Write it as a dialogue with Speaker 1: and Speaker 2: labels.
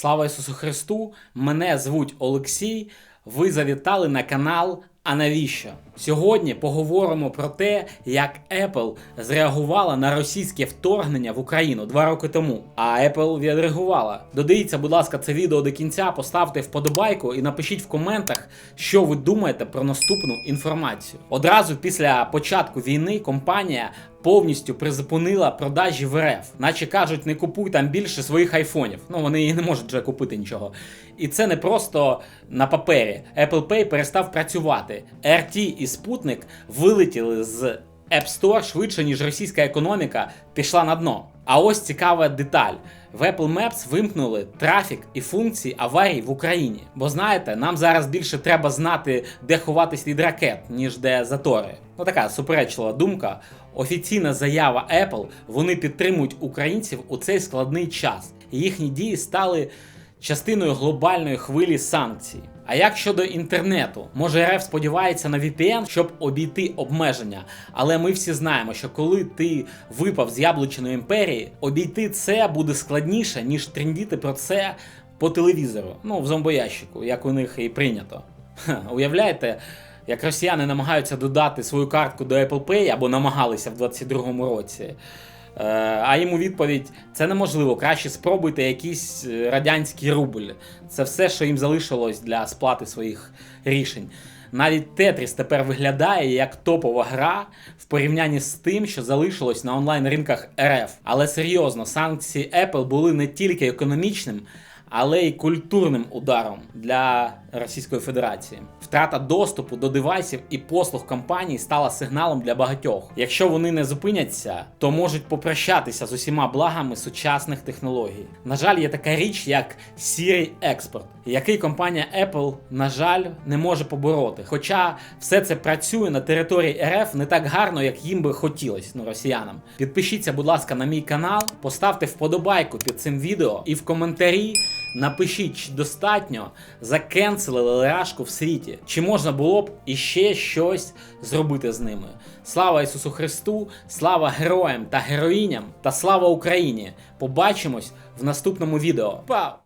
Speaker 1: Слава Ісусу Христу! Мене звуть Олексій. Ви завітали на канал. А навіщо? Сьогодні поговоримо про те, як Apple зреагувала на російське вторгнення в Україну два роки тому. А Apple відреагувала. Додивіться, будь ласка, це відео до кінця, поставте вподобайку і напишіть в коментах, що ви думаєте про наступну інформацію. Одразу після початку війни компанія повністю призупинила продажі в РФ. Наче кажуть, не купуй там більше своїх айфонів. Ну вони і не можуть вже купити нічого. І це не просто на папері. Apple Pay перестав працювати. RT і Спутник вилетіли з App Store швидше, ніж російська економіка пішла на дно. А ось цікава деталь: в Apple Maps вимкнули трафік і функції аварій в Україні. Бо знаєте, нам зараз більше треба знати, де ховатись від ракет, ніж де затори. Ну така суперечлива думка. Офіційна заява Apple, вони підтримують українців у цей складний час. Їхні дії стали частиною глобальної хвилі санкцій. А як щодо інтернету, може РФ сподівається на VPN, щоб обійти обмеження. Але ми всі знаємо, що коли ти випав з яблучної імперії, обійти це буде складніше, ніж трендіти про це по телевізору. Ну, в зомбоящику, як у них і прийнято. Ха, уявляєте? Як росіяни намагаються додати свою картку до Apple Pay або намагалися в 22-му році. Е, А йому відповідь: це неможливо. Краще спробуйте якийсь е, радянський рубль. Це все, що їм залишилось для сплати своїх рішень. Навіть Тетріс тепер виглядає як топова гра в порівнянні з тим, що залишилось на онлайн ринках РФ. Але серйозно, санкції Apple були не тільки економічним, але й культурним ударом для Російської Федерації. Втрата доступу до девайсів і послуг компаній стала сигналом для багатьох. Якщо вони не зупиняться, то можуть попрощатися з усіма благами сучасних технологій. На жаль, є така річ, як сірий експорт, який компанія Apple, на жаль, не може побороти. Хоча все це працює на території РФ не так гарно, як їм би хотілося, ну росіянам. Підпишіться, будь ласка, на мій канал, поставте вподобайку під цим відео і в коментарі. Напишіть, чи достатньо закенселили рашку в світі, чи можна було б іще щось зробити з ними. Слава Ісусу Христу, слава героям та героїням та слава Україні! Побачимось в наступному відео. Пау!